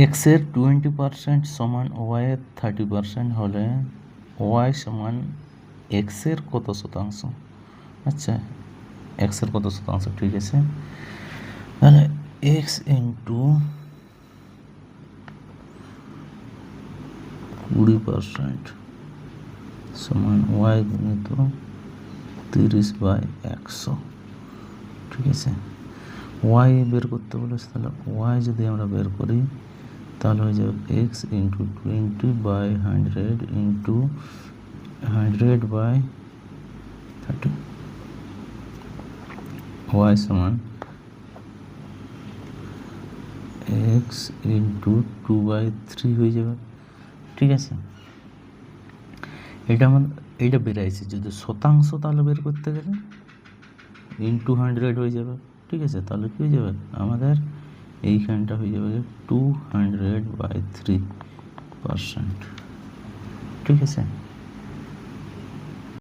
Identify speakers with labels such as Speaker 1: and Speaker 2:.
Speaker 1: এক্সের twenty percent সমান ওয়াইয়ের থার্টি পার্সেন্ট হলে ওয়াই সমান এক্সের কত শতাংশ? আচ্ছা এক্সের কত শতাংশ? ঠিক আছে। তাহলে এক্স ইন্টু কুড়ি পার্সেন্ট সমান ওয়াই গুণিত তিরিশ বাই একশো। ঠিক আছে। ওয়াই বের করতে বলেছে তাহলে ওয়াই যদি আমরা বের করি তাহলে হয়ে যাবে X into twenty by hundred into hundred by thirty Y সমান X into two by three হয়ে যাবে। ঠিক আছে? এটা আমাদের, এইটা বেরাইছে। যদি শতাংশ তাহলে বের করতে গেলে ইন্টু হান্ড্রেড হয়ে যাবে। ঠিক আছে? তাহলে কী হয়ে যাবে? আমাদের এইখানটা হয়ে যাবে two hundred by three percent ঠিক আছে?